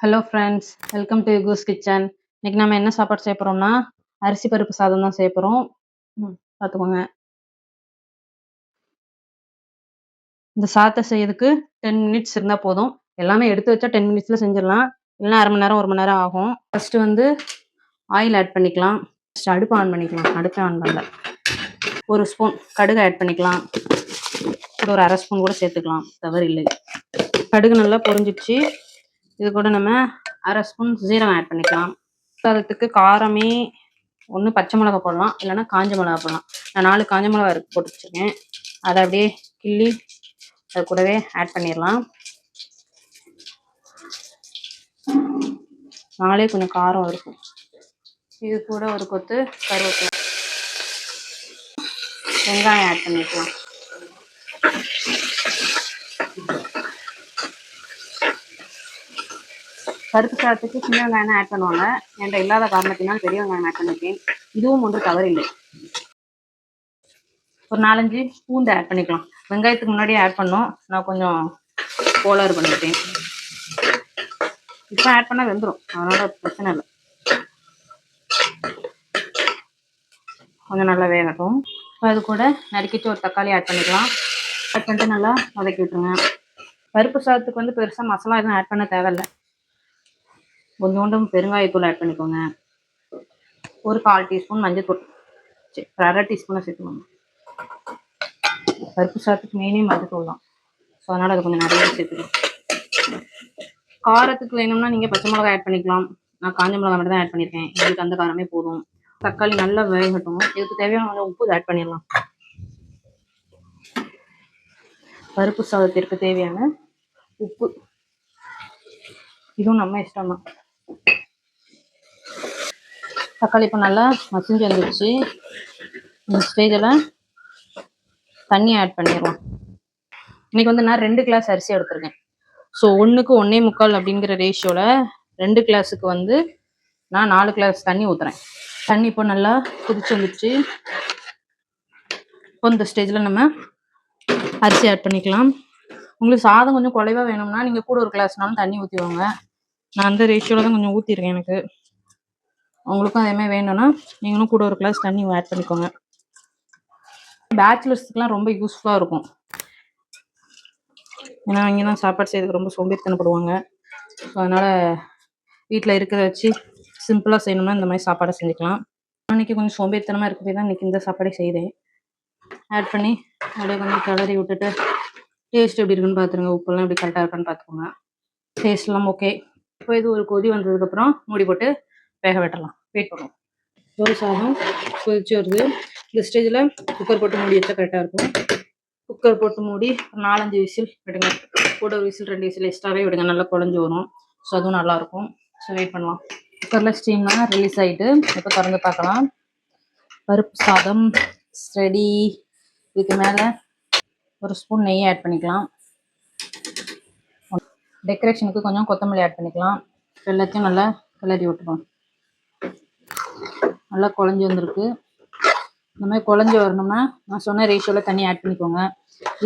Hello friends welcome to யூகூஸ் kitchen இன்னைக்கு நம்ம என்ன சாப்பாடு செய்ய போகிறோம்னா அரிசி பருப்பு சாதம் தான் செய்ய போகிறோம் பார்த்துக்கோங்க. இந்த சாதத்தை செய்யறதுக்கு டென் மினிட்ஸ் இருந்தால் போதும். எல்லாமே எடுத்து வச்சா டென் மினிட்ஸில் செஞ்சிடலாம். இல்லைன்னா அரை மணி நேரம் ஒரு மணி நேரம் ஆகும். ஃபர்ஸ்ட் வந்து ஆயில் ஆட் பண்ணிக்கலாம். ஃபர்ஸ்ட் அடுப்பு ஆன் பண்ணிக்கலாம். அடுப்பு ஆன் பண்ணல. ஒரு ஸ்பூன் கடுகு ஆட் பண்ணிக்கலாம். ஒரு அரை ஸ்பூன் கூட சேர்த்துக்கலாம். தவறு இல்லை கடுகு நல்லா பொரிஞ்சிடுச்சு. இது கூட நம்ம அரை ஸ்பூன் ஜீரகம் ஆட் பண்ணிக்கலாம். சாதத்துக்கு காரமே ஒன்று பச்சை மிளகா போடலாம். இல்லைன்னா காஞ்ச மிளகா போடலாம். நான் நாலு காஞ்ச மிளகா இருக்கு போட்டு வச்சுருக்கேன். அதை அப்படியே கிள்ளி அது கூடவே ஆட் பண்ணிடலாம். நாளே கொஞ்சம் காரம் இருக்கும். இது கூட ஒரு கொத்து கருவேப்பிலை. வெங்காயம் ஆட் பண்ணிக்கலாம். பருப்பு சாதத்துக்கு சின்ன வெங்காயம் ஆட் பண்ணுவாங்க. என்கிட்ட இல்லாத காரணத்தினால் பெரிய வெங்காயம் ஆட் பண்ணியிருக்கேன் இதுவும் ஒன்று தவறில்லை. ஒரு நாலஞ்சு பூண்டு ஆட் பண்ணிக்கலாம். வெங்காயத்துக்கு முன்னாடி ஆட் பண்ணோம். நான் கொஞ்சம் கோளாறு பண்ணிட்டேன். இப்போ ஆட் பண்ணால் வெந்துடும் அதனால் பிரச்சனை இல்லை. கொஞ்சம் நல்லா வேகட்டும். அது கூட நறுக்கிட்டு ஒரு தக்காளி ஆட் பண்ணிக்கலாம். ஆட் பண்ணிட்டு நல்லா வதக்கி விட்டுருங்க பருப்பு சாதத்துக்கு வந்து பெருசாக மசாலா எதுவும் ஆட் பண்ண தேவையில்லை. கொஞ்சோண்டும் பெருங்காயத்தூள் ஆட் பண்ணிக்கோங்க. ஒரு கால் டீஸ்பூன் மஞ்சத்தூள் சரி ஒரு அரை டீஸ்பூனாக சேர்த்துக்கோங்க. பருப்பு சாதத்துக்கு மெயினே மஞ்சத்தூள் தான். ஸோ அதனால் அது கொஞ்சம் நிறைய சேர்த்துக்கோங்க. காரத்துக்கு வேணும்னா நீங்கள் பச்சை மிளகாய் ஆட் பண்ணிக்கலாம். நான் காஞ்ச மிளகாய் மட்டும் தான் ஆட் பண்ணியிருக்கேன் எங்களுக்கு அந்த காரமே போதும். தக்காளி நல்லா வேகட்டும். இதுக்கு தேவையான கொஞ்சம் உப்பு ஆட் பண்ணிடலாம். பருப்பு சாதத்திற்கு தேவையான உப்பு. இதுவும் நம்ம இஷ்டம் தான் தக்காளி இப்போ நல்லா மசிஞ்சு வந்துடுச்சு இந்த ஸ்டேஜில் தண்ணி ஆட் பண்ணிடுவோம் இன்னைக்கு வந்து நான் ரெண்டு கிளாஸ் அரிசி எடுத்திருக்கேன். ஸோ ஒன்றுக்கு ஒன்றே முக்கால் அப்படிங்கிற ரேஷியோவில் ரெண்டு கிளாஸுக்கு வந்து நான் நாலு கிளாஸ் தண்ணி ஊற்றுறேன் தண்ணி இப்போ நல்லா குதிச்சு வந்துடுச்சு இப்போ இந்த ஸ்டேஜில் நம்ம அரிசி ஆட் பண்ணிக்கலாம். உங்களுக்கு சாதம் கொஞ்சம் குறைவா வேணும்னா நீங்கள் கூட ஒரு கிளாஸ்னாலும் தண்ணி ஊற்றிவாங்க நான் அந்த ரேஷியோவில் தான் கொஞ்சம் ஊற்றிருக்கேன் எனக்கு. உங்களுக்கும் அதே மாதிரி வேணும்னா நீங்களும் கூட ஒரு கிளாஸ் தண்ணி ஆட் பண்ணிக்கோங்க. பேச்சுலர்ஸ்க்குலாம் ரொம்ப யூஸ்ஃபுல்லாக இருக்கும். ஏன்னா இங்கே தான் சாப்பாடு செய்யறதுக்கு ரொம்ப சோம்பேறித்தனப்படுவாங்க. ஸோ அதனால் வீட்டில் இருக்கிறத வச்சு சிம்பிளாக செய்யணும்னா இந்த மாதிரி சாப்பாடை செஞ்சுக்கலாம். அன்றைக்கி கொஞ்சம் சோம்பேறித்தனமாக இருக்கவே தான் இன்றைக்கி இந்த சாப்பாடே செய்தேன். ஆட் பண்ணி அப்படியே கொஞ்சம் கிளறி விட்டுட்டு டேஸ்ட் எப்படி இருக்குன்னு பார்த்துருங்க உப்புலாம் எப்படி கரெக்டாக இருக்கான்னு பார்த்துக்கோங்க டேஸ்ட்லாம் ஓகே இப்போ இது ஒரு கொதி வந்ததுக்கப்புறம் மூடி போட்டு வேக வெட்டலாம். வெயிட் பண்ணுவோம் ஒரு சாதம் கொதிச்சு வருது. இந்த ஸ்டேஜில் குக்கர் போட்டு மூடி வச்சா கரெக்டாக இருக்கும். குக்கர் போட்டு மூடி ஒரு நாலஞ்சு விசில் விடுங்க. கூட ஒரு விசில் ரெண்டு விசில் எக்ஸ்ட்ராவே விடுங்க. நல்லா குழஞ்சி வரும். ஸோ அதுவும் நல்லாயிருக்கும் ஸோ வெயிட் பண்ணலாம். குக்கரில் ஸ்டீம்லாம் ரிலீஸ் ஆகிட்டு இப்போ திறந்து பார்க்கலாம். பருப்பு சாதம் ரெடி இதுக்கு மேலே ஒரு ஸ்பூன் நெய் ஆட் பண்ணிக்கலாம். டெக்கரேஷனுக்கு கொஞ்சம் கொத்தமல்லி ஆட் பண்ணிக்கலாம். எல்லாத்தையும் நல்லா கிளறி விட்டுருவோம் நல்லா குழஞ்சி வந்திருக்கு. இந்த மாதிரி குழஞ்சி வரணும்னா நான் சொன்ன ரேஷியோவில் தண்ணி ஆட் பண்ணிக்கோங்க.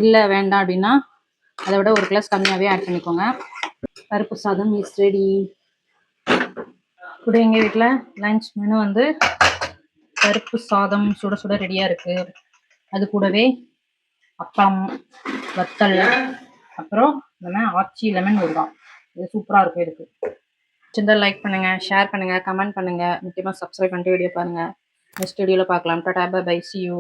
இல்லை வேண்டாம் அப்படின்னா அதை விட ஒரு கிளாஸ் கம்மியாகவே ஆட் பண்ணிக்கோங்க. பருப்பு சாதம் இஸ் ரெடி கூட எங்கள் வீட்டில் லஞ்ச் மெனு வந்து பருப்பு சாதம் சுட சுட ரெடியாக இருக்குது அது கூடவே அப்பம் வத்தல் அப்புறம் நம்ம ஆச்சி லெமன் ஊறுகாய் இது சூப்பராக இருக்கும் இருக்குது சின்ன லைக் பண்ணுங்கள் ஷேர் பண்ணுங்கள் கமெண்ட் பண்ணுங்கள் முக்கியமாக சப்ஸ்கிரைப் பண்ணிட்டு வீடியோ பாருங்கள் நெக்ஸ்ட் வீடியோவில் பார்க்கலாம். Tata bye C you